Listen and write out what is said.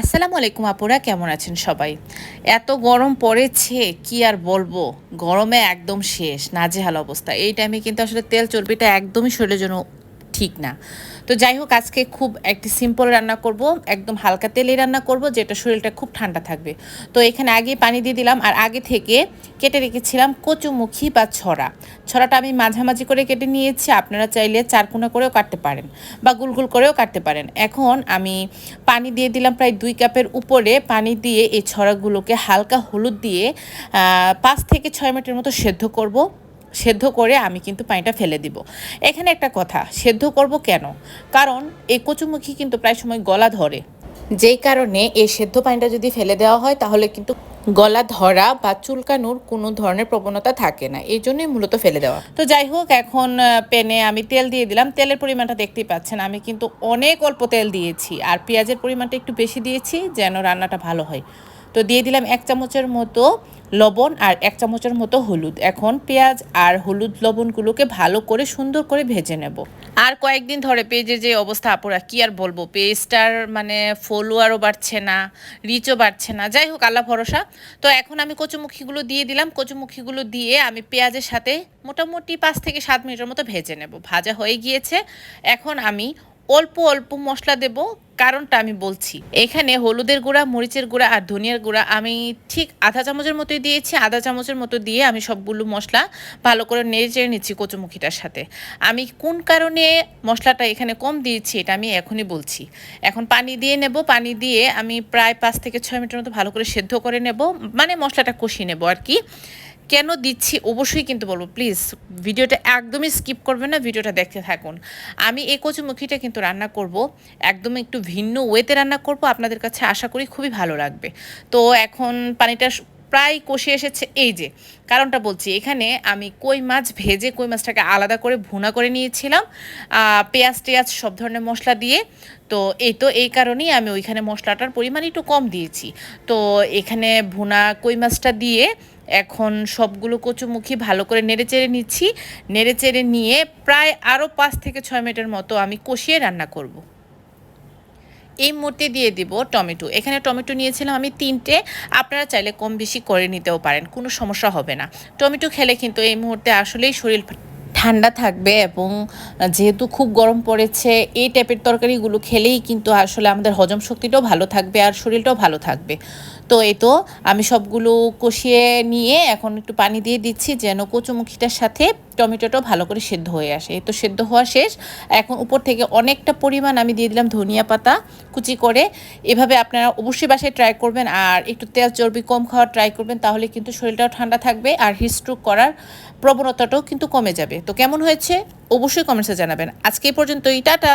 আসসালামু আলাইকুম আপুরা, কেমন আছেন সবাই? এত গরম পড়েছে, কি আর বলব? গরমে একদম শেষ, নাজেহাল অবস্থা। এই টাইমে কিন্তু আসলে তেল, চর্বিটা একদমই শরীরের জন্য ঠিক না। তো যাই হোক, আজকে খুব একটি সিম্পল রান্না করব। একদম হালকা তেলে রান্না করব, যেটা শরীরটা খুব ঠান্ডা থাকবে। তো এখানে আগে পানি দিয়ে দিলাম, আর আগে থেকে কেটে রেখেছিলাম কচুমুখী বা ছড়া। ছড়াটা আমি মাঝামাঝি করে কেটে নিয়েছি, আপনারা চাইলে চারকোনা করেও কাটতে পারেন বা গুলগুল করেও কাটতে পারেন। এখন আমি পানি দিয়ে দিলাম প্রায় দুই কাপের উপরে, পানি দিয়ে এই ছড়াগুলোকে হালকা হলুদ দিয়ে পাঁচ থেকে ছয় মিনিটের মতো সেদ্ধ করব। সেদ্ধ করে আমি কিন্তু পানিটা ফেলে দিব। এখানে একটা কথা, সেদ্ধ করব কেন? কারণ এই কচুমুখী কিন্তু প্রায় সময় গলা ধরে। যেই কারণে এই সেদ্ধ পানিটা যদি ফেলে দেওয়া হয়, তাহলে কিন্তু গলা ধরা বা চুলকানোর কোনো ধরনের প্রবণতা থাকে না। এই জন্যই মূলত ফেলে দেওয়া। তো যাই হোক, এখন প্যানে আমি তেল দিয়ে দিলাম। তেলের পরিমাণটা দেখতেই পাচ্ছেন, আমি কিন্তু অনেক অল্প তেল দিয়েছি। আর পেঁয়াজের পরিমাণটা একটু বেশি দিয়েছি, যেন রান্নাটা ভালো হয়। তো দিয়ে দিলাম এক চামচের মতো লবণ আর এক চামচের মতো হলুদ। এখন পেঁয়াজ আর হলুদ লবণগুলোকে ভালো করে সুন্দর করে ভেজে নেব। আর কয়েকদিন ধরে পেজের যে অবস্থা, আপুরা, কি আর বলব? পেজটার মানে ফলোয়ারও বাড়ছে না, রিচও বাড়ছে না। যাই হোক, আল্লাহ ভরসা। তো এখন আমি কচুমুখিগুলো দিয়ে দিলাম। কচুমুখিগুলো দিয়ে আমি পেঁয়াজের সাথে মোটামুটি পাঁচ থেকে সাত মিনিটের মতো ভেজে নেব। ভাজা হয়ে গিয়েছে। এখন আমি অল্প অল্প মশলা দেব। কারণটা আমি বলছি। এখানে হলুদের গুঁড়া, মরিচের গুঁড়া আর ধনিয়ার গুঁড়া আমি ঠিক আধা চামচের মতোই দিয়েছি, আধা চামচের মতো দিয়ে আমি সবগুলো মশলা ভালো করে নেড়ে চেড়ে নিচ্ছি কচুমুখিটার সাথে। আমি কোন কারণে মশলাটা এখানে কম দিয়েছি এটা আমি এখনই বলছি। এখন পানি দিয়ে নেব, পানি দিয়ে আমি প্রায় পাঁচ থেকে ছয় মিনিটের মতো ভালো করে সেদ্ধ করে নেব মানে মশলাটা কষিয়ে নেব আর কি। কেন দিচ্ছি অবশ্যই কিন্তু বলব। প্লিজ ভিডিওটা একদমই স্কিপ করবেন না, ভিডিওটা দেখতে থাকুন। আমি এই কচুমুখিটা কিন্তু রান্না করব, একদম একটু ভিন্ন ওয়েতে রান্না করব, আপনাদের কাছে আশা করি খুবই ভালো লাগবে। তো এখন পানিটা প্রায় কষে এসেছে এই যে, কারণটা বলছি, এখানে আমি কই মাছ ভেজে কই মাছটাকে আলাদা করে ভুনা করে নিয়েছিলাম পেঁয়াজ টেয়াজ সব ধরনের মশলা দিয়ে, তো এই তো এই কারণেই আমি ওইখানে মশলাটার পরিমাণ একটু কম দিয়েছি তো এখানে ভুনা কই মাছটা দিয়ে এখন সবগুলো কচুমুখী ভালো করে নেড়ে চেড়ে নিচ্ছি নেড়ে চেড়ে নিয়ে প্রায় আরও পাঁচ থেকে ছয় মিনিটের মতো আমি কষিয়ে রান্না করব। এই মুহূর্তে দিয়ে দিব টমেটো। এখানে টমেটো নিয়েছিলাম আমি তিনটে। আপনারা চাইলে কম বেশি করে নিতেও পারেন, কোনো সমস্যা হবে না। টমেটো খেলে কিন্তু এই মুহূর্তে আসলেই শরীর ঠান্ডা থাকবে এবং যেহেতু খুব গরম পড়েছে, এই টাইপের তরকারিগুলো খেলেই কিন্তু আসলে আমাদের হজম শক্তিটাও ভালো থাকবে আর শরীরটাও ভালো থাকবে। তো এই তো আমি সবগুলো কষিয়ে নিয়ে এখন একটু পানি দিয়ে দিচ্ছি যেন কচুমুখিটার সাথে টমেটোটাও ভালো করে সেদ্ধ হয়ে আসে। এই তো সেদ্ধ হওয়া শেষ। এখন উপর থেকে অনেকটা পরিমাণ আমি দিয়ে দিলাম ধনিয়া পাতা কুচি করে। এভাবে আপনারা অবশ্যই বাসায় ট্রাই করবেন আর একটু তেল চর্বি কম খাওয়ার ট্রাই করবেন, তাহলে কিন্তু শরীরটাও ঠান্ডা থাকবে আর হিস্ট্রোক করার প্রবণতাটাও কিন্তু কমে যাবে। কেমন হয়েছে অবশ্যই কমেন্টসে জানাবেন। আজকে এই পর্যন্তই টাটা!